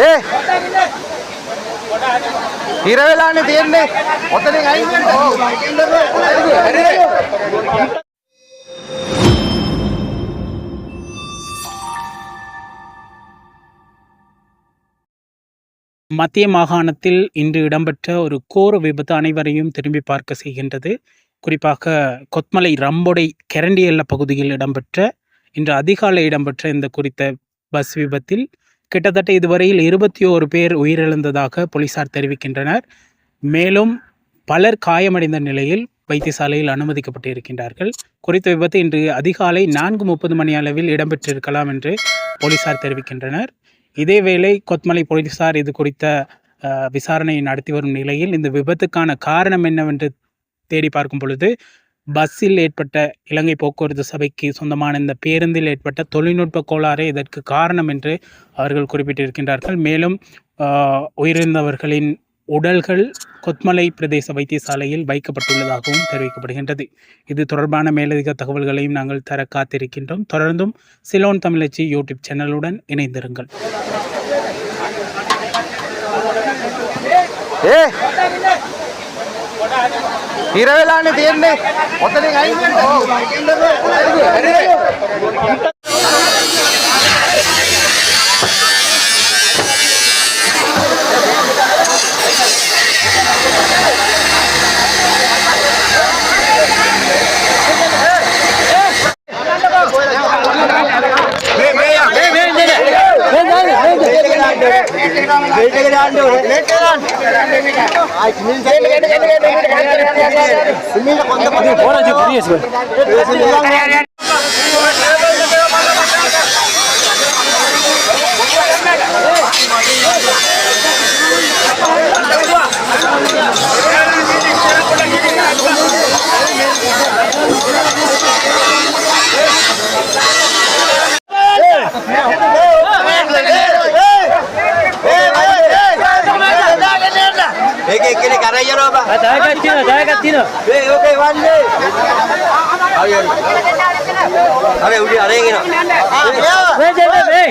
ఏ ఇరవై లాంటి తీయండి மத்திய மாகாணத்தில் இன்று இடம்பெற்ற ஒரு கோர விபத்து அனைவரையும் திரும்பி பார்க்க செய்கின்றது. குறிப்பாக கொத்மலை ரம்போடை கெரண்டியல்ல பகுதியில் இடம்பெற்ற இன்று அதிகாலை இடம்பெற்ற இந்த குறித்த பஸ் விபத்தில் கிட்டத்தட்ட இதுவரையில் இருபத்தி ஓரு பேர் உயிரிழந்ததாக போலீசார் தெரிவிக்கின்றனர். மேலும் பலர் காயமடைந்த நிலையில் வைத்தியசாலையில் அனுமதிக்கப்பட்டு இருக்கின்றார்கள் குறித்த விபத்து இன்று அதிகாலை நான்கு முப்பது மணி அளவில் இடம்பெற்றிருக்கலாம் என்று போலீசார் தெரிவிக்கின்றனர். இதேவேளை கொத்மலை போலீசார் இது குறித்த விசாரணையை நடத்தி வரும் நிலையில் இந்த விபத்துக்கான காரணம் என்னவென்று தேடி பார்க்கும் பொழுது பஸ்ஸில் ஏற்பட்ட இலங்கை போக்குவரத்து சபைக்கு சொந்தமான இந்த பேருந்தில் ஏற்பட்ட தொழில்நுட்ப கோளாறே இதற்கு காரணம் என்று அவர்கள் குறிப்பிட்டிருக்கின்றார்கள். மேலும் உயிரிழந்தவர்களின் உடல்கள் கொத்மலை பிரதேச வைத்தியசாலையில் வைக்கப்பட்டுள்ளதாகவும் தெரிவிக்கப்படுகின்றது. இது தொடர்பான மேலதிக தகவல்களையும் நாங்கள் தர காத்திருக்கின்றோம். தொடர்ந்தும் சிலோன் தமிழச்சி யூடியூப் சேனலுடன் இணைந்திருங்கள். ஏ! හිර වෙලානේ තියෙන්නේ. ඔතනින් අයින් වෙන්න. కొంత ඒක එක්කෙනෙක් අරන් යනවා බා. ආ තව එකක් තියෙනවා තව එකක් තියෙනවා. මේ ඕකේ වන්නේ. හරි හරි. හරි උඩ අරන් එනවා. මේ දෙන්න මේ